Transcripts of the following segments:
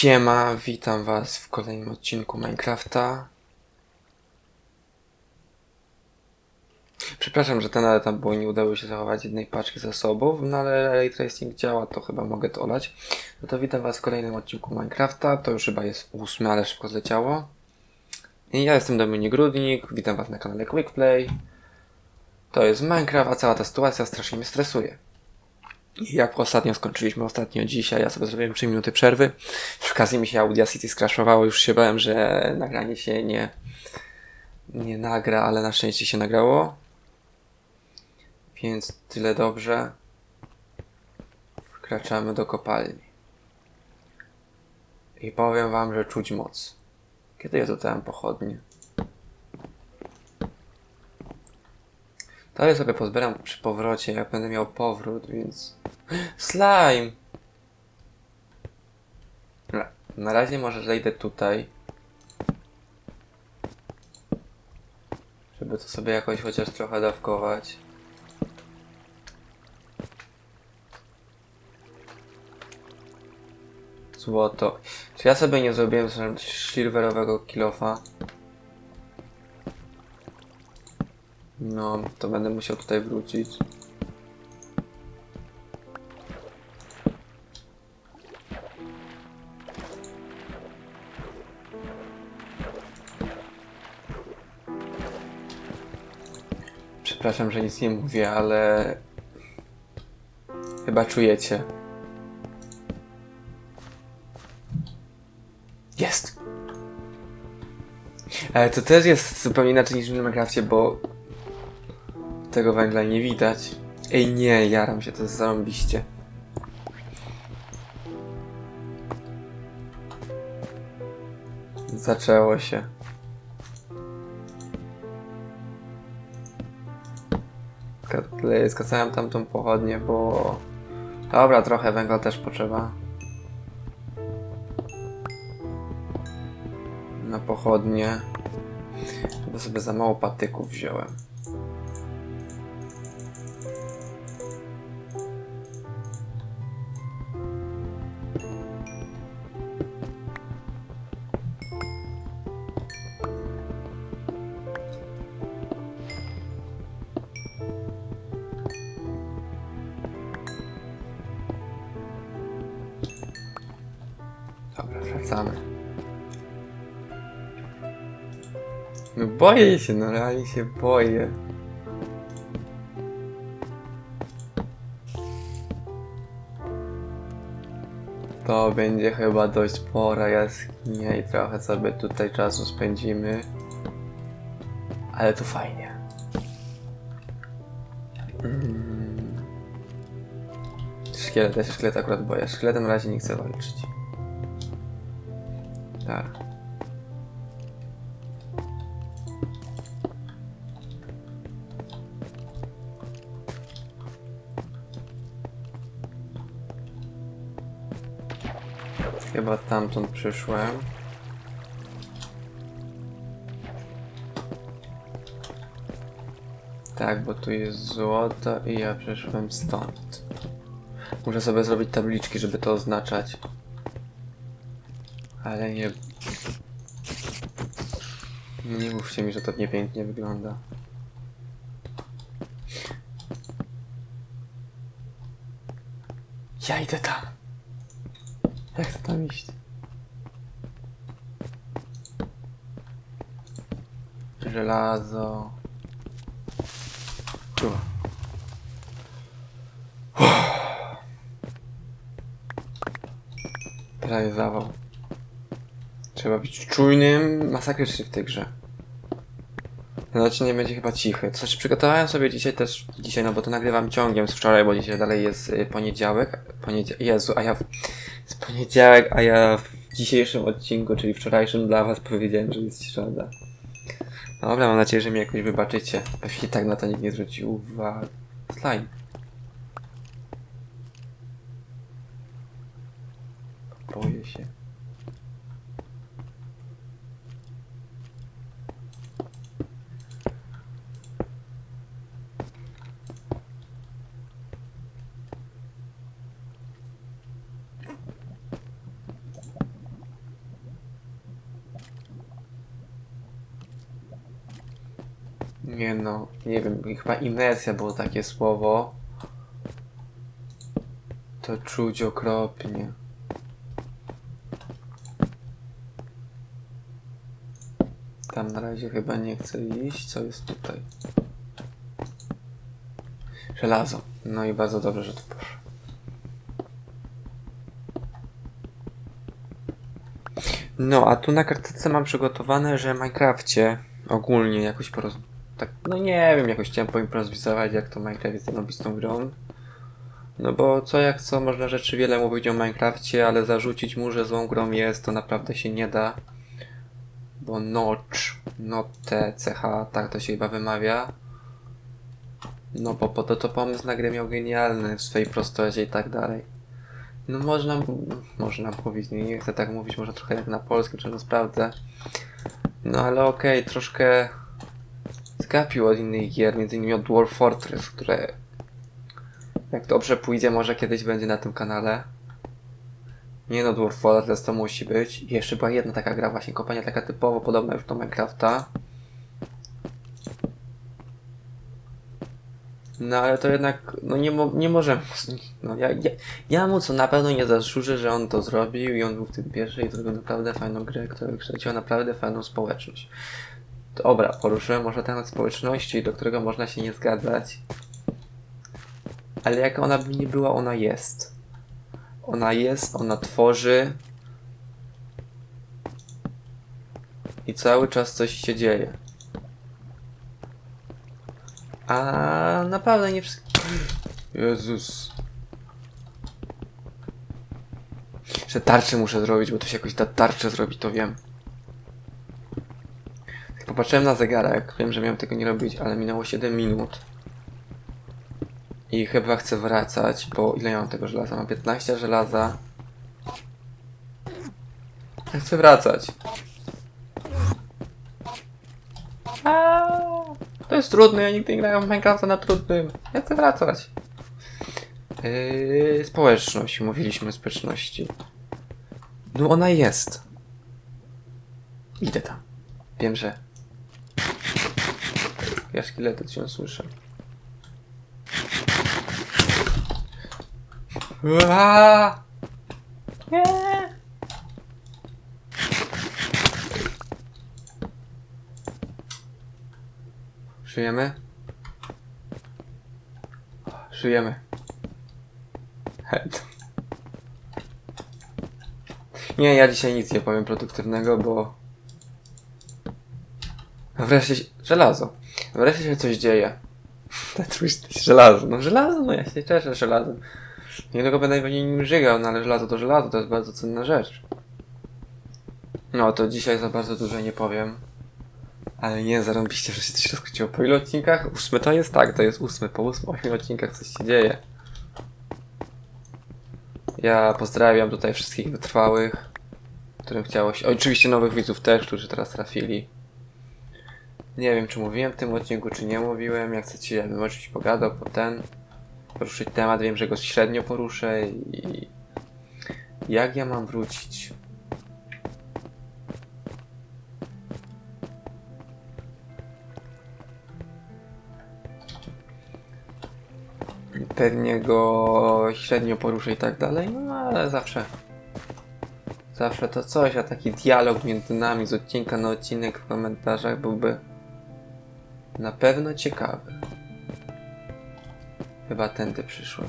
Siema, witam was w kolejnym odcinku Minecrafta. Przepraszam, że ten ale tam było nie udało się zachować jednej paczki zasobów, no ale Ray Tracing działa, to chyba mogę to olać. No to witam was w kolejnym odcinku Minecrafta, to już chyba jest ósmy, ale szybko zleciało. I ja jestem Dominik Grudnik, witam was na kanale Quickplay. To jest Minecraft, a cała ta sytuacja strasznie mnie stresuje. Jak ostatnio skończyliśmy, ostatnio dzisiaj, ja sobie zrobiłem 3 minuty przerwy. Przy okazji mi się Audio City skraszowało, już się bałem, że nagranie się nie, nie nagra, ale na szczęście się nagrało. Więc tyle dobrze. Wkraczamy do kopalni. I powiem wam, że czuć moc. Kiedy ja dodałem pochodnie? Ja sobie pozbieram przy powrocie, jak będę miał powrót, więc... Slime! Na razie może zejdę tutaj. Żeby to sobie jakoś chociaż trochę dawkować. Złoto. Czy ja sobie nie zrobiłem silverowego kilofa? No, to będę musiał tutaj wrócić. Przepraszam, że nic nie mówię, ale chyba czujecie. Jest! Ale to też jest zupełnie inaczej niż w Minecrafcie, bo tego węgla nie widać. Ej, nie, jaram się, to jest zarąbiście. Zaczęło się. Ska- Skacałem tamtą pochodnię, bo... Dobra, trochę węgla też potrzeba. Na pochodnie. Chyba sobie za mało patyków wziąłem. No boję się, no realnie się boję. To będzie chyba dość pora jaskinia i trochę sobie tutaj czasu spędzimy. Ale to fajnie. Mm. Szkielet, ja się szkielet akurat boję. Szkieletem na razie nie chcę walczyć. Tak. Chyba tamtąd przyszłem. Tak, bo tu jest złoto i ja przyszłem stąd. Muszę sobie zrobić tabliczki, żeby to oznaczać. Ale nie... Nie mówcie mi, że to niepięknie wygląda. Ja idę tam. Jak to tam iść? Żelazo. Tu. Prawie zawał. Trzeba być czujnym masakrycznie w tej grze. Ten odcinek będzie chyba cichy. Coś przygotowałem sobie dzisiaj też, dzisiaj, no bo to nagrywam ciągiem z wczoraj, bo dzisiaj dalej jest y, poniedziałek. Poniedzie Jezu, a ja w... jest poniedziałek, a ja w dzisiejszym odcinku, czyli wczorajszym dla was powiedziałem, że jest środa. Dobra, mam nadzieję, że mnie jakoś wybaczycie. Pewnie tak na to nikt nie zwrócił uwagi. Slime. Boję się. Nie no, nie wiem, chyba imersja było takie słowo. To czuć okropnie. Tam na razie chyba nie chcę iść. Co jest tutaj? Żelazo. No i bardzo dobrze, że to poszło. No, a tu na kartce mam przygotowane, że w Minecrafcie ogólnie jakoś poroz... Tak, no nie wiem, jakoś chciałem poimprowizować, jak to Minecraft jest zarobistą grą. No bo co jak co, można rzeczy wiele mówić o Minecrafcie, ale zarzucić mu, że złą grą jest, to naprawdę się nie da. Bo Notch, Note, CH, tak to się chyba wymawia. No bo po to to pomysł na grę miał genialny w swojej prostocie i tak dalej. No można, można mówić, nie, nie chcę tak mówić, może trochę jak na polskim, czy to sprawdzę. No ale okej, troszkę zgapił od innych gier, innymi od Dwarf Fortress, które jak dobrze pójdzie, może kiedyś będzie na tym kanale. Nie no, Dwarf Fortress to musi być. I jeszcze była jedna taka gra właśnie, kopania taka typowo podobna już do Minecrafta. No ale to jednak, no nie, mo nie możemy, no ja, ja, ja mu co na pewno nie zasłużę, że on to zrobił i on był w tym pierwszy i zrobił naprawdę fajną grę, która kształciła naprawdę fajną społeczność. Dobra, poruszyłem może temat społeczności, do którego można się nie zgadzać. Ale jaka ona by nie była, ona jest. Ona jest, ona tworzy. I cały czas coś się dzieje. A naprawdę nie wszystko. Jezus. Że tarczę muszę zrobić, bo to się jakoś da tarczę zrobić, to wiem. Popatrzyłem na zegarek, wiem, że miałem tego nie robić, ale minęło 7 minut. I chyba chcę wracać, bo ile ja mam tego żelaza? Mam 15 żelaza. Chcę wracać. To jest trudne, ja nigdy nie grałem w Minecrafta na trudnym. Ja chcę wracać. Yy, społeczność, mówiliśmy o społeczności. No ona jest. Idę tam. Wiem, że... Ja szkielety cię słyszę. Ua! Nie! Żyjemy? Żyjemy. Head. Nie, ja dzisiaj nic nie powiem produktywnego, bo... Wreszcie się... Żelazo. Wreszcie się coś dzieje. Te twisty, żelazo. No żelazo, no ja się cieszę żelazem. Niedługo będę pewnie nim żygał, no ale żelazo to żelazo, to jest bardzo cenna rzecz. No to dzisiaj za bardzo dużo nie powiem. Ale nie, zarąbiście, że się coś rozkróciło. Po ilu odcinkach? Ósmy to jest tak, to jest ósmy. Po ósmym ośmiu odcinkach coś się dzieje. Ja pozdrawiam tutaj wszystkich wytrwałych, którym chciało się... Oczywiście nowych widzów też, którzy teraz trafili. Nie wiem, czy mówiłem w tym odcinku, czy nie mówiłem. Jak chcecie, bym oczywiście pogadał po ten. Poruszyć temat, wiem, że go średnio poruszę i... Jak ja mam wrócić? Pewnie go średnio poruszę i tak dalej, no ale zawsze. Zawsze to coś, a taki dialog między nami z odcinka na odcinek w komentarzach byłby na pewno ciekawy. Chyba tędy przyszłem.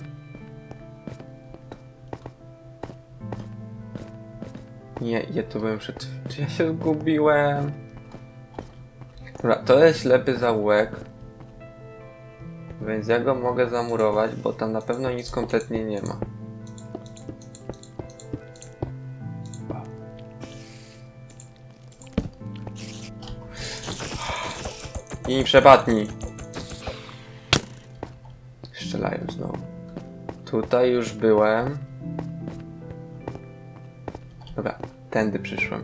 Nie, ja tu byłem przed... Czy ja się zgubiłem? Dobra, to jest ślepy zaułek. Więc ja go mogę zamurować, bo tam na pewno nic kompletnie nie ma. I przepadnij. Strzelają znowu. Tutaj już byłem. Dobra, tędy przyszłem.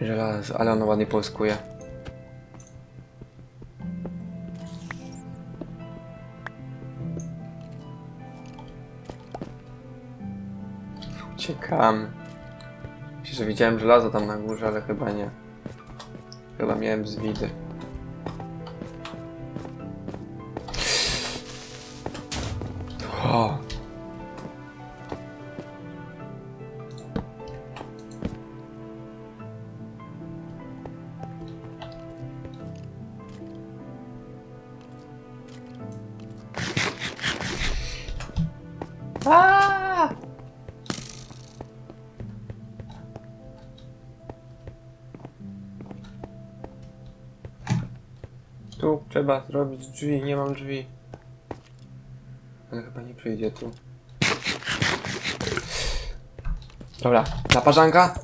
Żelazo, ale ono ładnie polskuje. Uciekam. Myślę, że widziałem żelazo tam na górze, ale chyba nie. Chyba miałem zwidy. Trzeba zrobić drzwi, nie mam drzwi. Ale chyba nie przyjdzie tu. Dobra, naparzanka.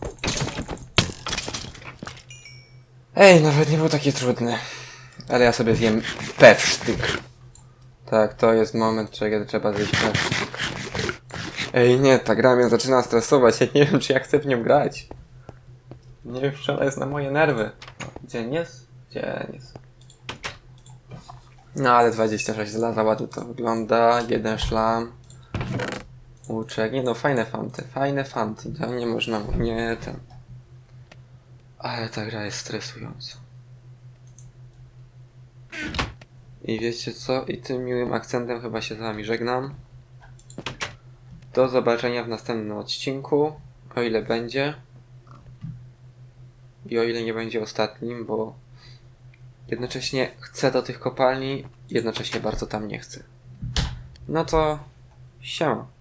Ej, nawet nie był taki trudny. Ale ja sobie zjem pewsztyk. Tak, to jest moment, kiedy trzeba zjeść pewsztyk. Ej, nie, ta gra mnie zaczyna stresować. Ja nie wiem, czy ja chcę w nią grać. Nie wiem, czy ona jest na moje nerwy. Gdzie nie jest? Gdzie nie jest? No ale 26 lat, ładnie to wygląda. Jeden szlam. Łuczek. Nie no, fajne fanty, fajne fanty. To nie można, nie ten. Ale ta gra jest stresująca. I wiecie co? I tym miłym akcentem chyba się z wami żegnam. Do zobaczenia w następnym odcinku, o ile będzie. I o ile nie będzie ostatnim, bo jednocześnie chcę do tych kopalni, jednocześnie bardzo tam nie chcę. No to siema.